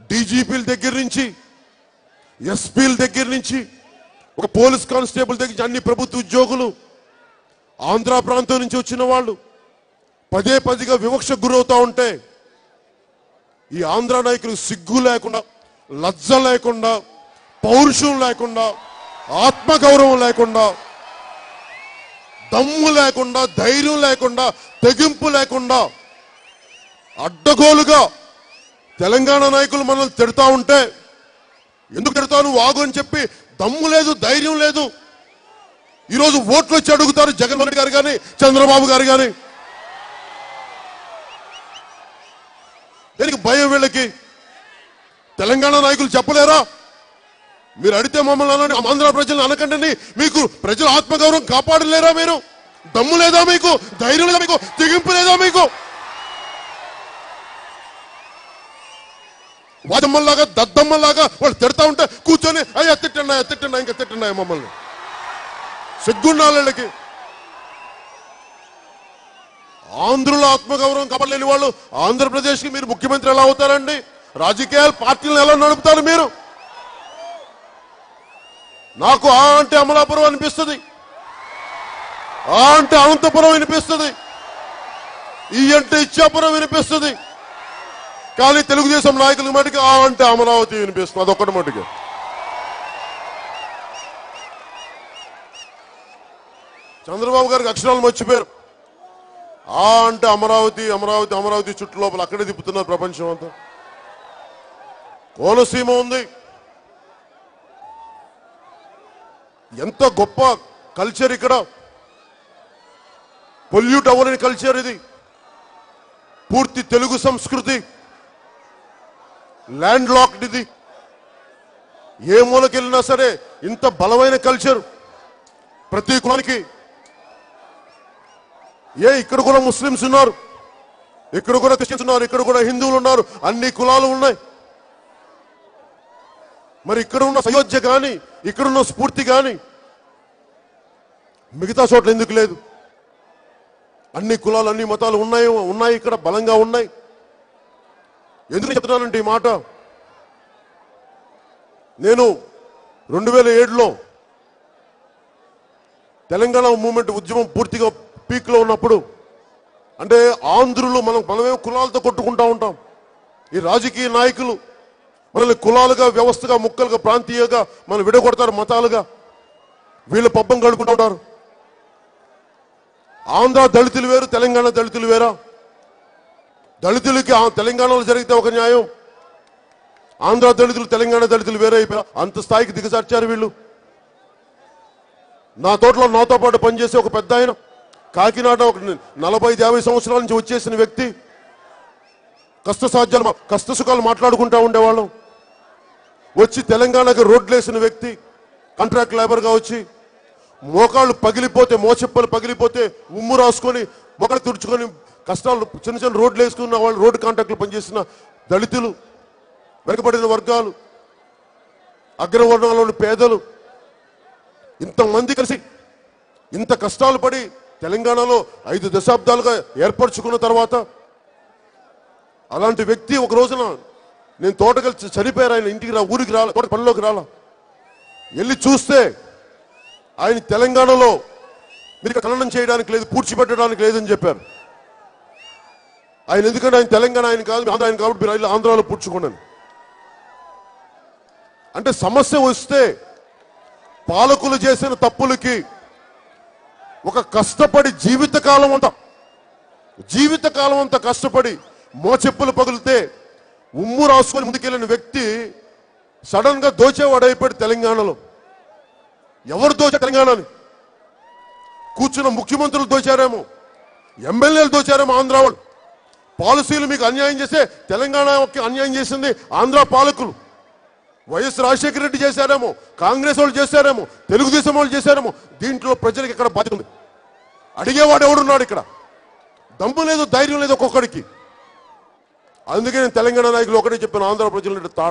డీజీపీల దగ్గర నుంచి ఎస్పీల దగ్గర నుంచి ఒక పోలీస్ కానిస్టేబుల్ దగ్గర నుంచి అన్ని ప్రభుత్వ ఉద్యోగులు ఆంధ్ర ప్రాంతం నుంచి వచ్చిన వాళ్ళు పదే పదిగా వివక్ష గురవుతా ఉంటే ఈ ఆంధ్ర నాయకులు సిగ్గు లేకుండా లజ్జ లేకుండా పౌరుషం లేకుండా ఆత్మగౌరవం లేకుండా దమ్ము లేకుండా ధైర్యం లేకుండా తెగింపు లేకుండా అడ్డగోలుగా తెలంగాణ నాయకులు మనల్ని తిడతా ఉంటే ఎందుకు తిడతాను వాగు అని చెప్పి దమ్ము లేదు ధైర్యం లేదు. ఈరోజు ఓట్లు వచ్చి అడుగుతారు జగన్మోహన్ రెడ్డి గారు కానీ చంద్రబాబు గారు కానీ. దీనికి భయం వీళ్ళకి? తెలంగాణ నాయకులు చెప్పలేరా? మీరు అడిగితే మమ్మల్ని అనండి ఆంధ్ర ప్రజలను అనకండి. మీకు ప్రజల ఆత్మగౌరవం కాపాడలేరా మీరు? దమ్ము లేదా మీకు? ధైర్యం లేదా మీకు? తెగింపు లేదా మీకు? వాదమ్మల్లాగా దద్దమ్మలాగా వాళ్ళు తిడతా ఉంటే కూర్చొని అయ్యా తిట్టండి అయ్యా తిట్టండి ఇంకా తిట్టండి మమ్మల్ని. సిగ్గుండాలి వీళ్ళకి ఆంధ్రుల ఆత్మగౌరవం కబడలేని వాళ్ళు ఆంధ్రప్రదేశ్కి మీరు ముఖ్యమంత్రి ఎలా అవుతారండి? రాజకీయాలు పార్టీలను ఎలా నడుపుతారు మీరు? నాకు ఆ అంటే అమలాపురం అనిపిస్తుంది. ఆ అంటే అనంతపురం వినిపిస్తుంది. ఈ అంటే ఇచ్చాపురం వినిపిస్తుంది. కానీ తెలుగుదేశం నాయకుల మటుకు ఆ అంటే అమరావతి వినిపిస్తుంది. అదొక్కటి మటుకు. చంద్రబాబు గారికి అక్షరాలు మర్చిపోయారు. ఆ అంటే అమరావతి అమరావతి అమరావతి చుట్టూ లోపల అక్కడే తిప్పుతున్నారు ప్రపంచం అంతా. కోనసీమ ఉంది. ఎంత గొప్ప కల్చర్ ఇక్కడ. పొల్యూట్ అవ్వలేని కల్చర్ ఇది. పూర్తి తెలుగు సంస్కృతి. ల్యాండ్ లాక్డ్ ఇది. ఏ మూలకెళ్ళినా సరే ఇంత బలమైన కల్చర్ ప్రతి కులానికి. ఏ ఇక్కడ కూడా ముస్లిమ్స్ ఉన్నారు. ఇక్కడ కూడా క్రిస్టియన్స్ ఉన్నారు. ఇక్కడ కూడా హిందువులు ఉన్నారు. అన్ని కులాలు ఉన్నాయి. మరి ఇక్కడ ఉన్న సయోధ్య కానీ ఇక్కడున్న స్ఫూర్తి కానీ మిగతా చోట్ల ఎందుకు లేదు? అన్ని కులాలు అన్ని మతాలు ఉన్నాయి ఉన్నాయి ఇక్కడ బలంగా ఉన్నాయి. ఎందుకు చెప్తున్నానంటే ఈ మాట? నేను రెండు వేల ఏడులో తెలంగాణ మూమెంట్ ఉద్యమం పూర్తిగా పీక్లో ఉన్నప్పుడు అంటే ఆంధ్రులు మనం మనమే కులాలతో కొట్టుకుంటా ఉంటాం. ఈ రాజకీయ నాయకులు మనల్ని కులాలుగా వ్యవస్థగా ముక్కలుగా ప్రాంతీయంగా మనం విడగొడతారు మతాలుగా. వీళ్ళు పబ్బం గడుకుంటూ ఉంటారు. ఆంధ్ర దళితులు వేరు తెలంగాణ దళితులు వేరా? దళితులకి ఆ తెలంగాణలో జరిగితే ఒక న్యాయం. ఆంధ్ర దళితులు తెలంగాణ దళితులు వేరే అయిపోయారు అంత స్థాయికి దిగజార్చారు వీళ్ళు. నా తోటలో నాతో పాటు పనిచేసే ఒక పెద్ద ఆయన. కాకినాడ ఒక నలభై యాభై సంవత్సరాల నుంచి వచ్చేసిన వ్యక్తి. కష్ట సాధ్యాలు కష్ట సుఖాలు మాట్లాడుకుంటా ఉండేవాళ్ళం. వచ్చి తెలంగాణకి రోడ్లు వేసిన వ్యక్తి. కాంట్రాక్ట్ లేబర్గా వచ్చి మోకాళ్ళు పగిలిపోతే మోచెప్పలు పగిలిపోతే ఉమ్ము రాసుకొని మొక్కలు తుడుచుకొని కష్టాలు చిన్న చిన్న రోడ్లు వేసుకున్న వాళ్ళు రోడ్డు కాంట్రాక్ట్లు పనిచేసిన దళితులు వెనుకబడిన వర్గాలు అగ్రవర్ణాల్లోని పేదలు ఇంతమంది కలిసి ఇంత కష్టాలు పడి తెలంగాణలో ఐదు దశాబ్దాలుగా ఏర్పరచుకున్న తర్వాత అలాంటి వ్యక్తి ఒక రోజున నేను తోటకెళ్ళి చనిపోయారు. ఆయన ఇంటికి రా ఊరికి రాల తోట పనిలోకి రాల. వెళ్ళి చూస్తే ఆయన తెలంగాణలో మీరు ఖననం చేయడానికి లేదు పూడ్చిపెట్టడానికి లేదని చెప్పారు. ఆయన ఎందుకంటే ఆయన తెలంగాణ ఆయన కాదు ఆంధ్ర ఆయన కాబట్టి మీరు ఆంధ్రాలో పూడ్చుకోండి అంటే సమస్య వస్తే పాలకులు చేసిన తప్పులకి ఒక కష్టపడి జీవితకాలం అంత జీవితకాలం అంతా కష్టపడి మోచెప్పులు పగిలితే ఉమ్ము రాసుకొని ముందుకెళ్ళిన వ్యక్తి సడన్గా దోచేవాడు అయిపోయాడు తెలంగాణలో. ఎవరు దోచారు తెలంగాణని? కూర్చున్న ముఖ్యమంత్రులు దోచారేమో ఎమ్మెల్యేలు దోచారేమో ఆంధ్ర వాళ్ళు పాలసీలు మీకు అన్యాయం చేస్తే తెలంగాణకి అన్యాయం చేసింది ఆంధ్ర పాలకులు. వైఎస్ రాజశేఖర రెడ్డి చేశారేమో కాంగ్రెస్ వాళ్ళు చేశారేమో తెలుగుదేశం వాళ్ళు చేశారేమో దీంట్లో ప్రజలకు ఇక్కడ బాధ్యత ఉంది? అడిగేవాడు ఎవడున్నాడు ఇక్కడ? దమ్ము లేదు ధైర్యం లేదు ఒక్కొక్కడికి. అందుకే నేను తెలంగాణ నాయకులు ఒకటే చెప్పాను ఆంధ్ర ప్రజలు తా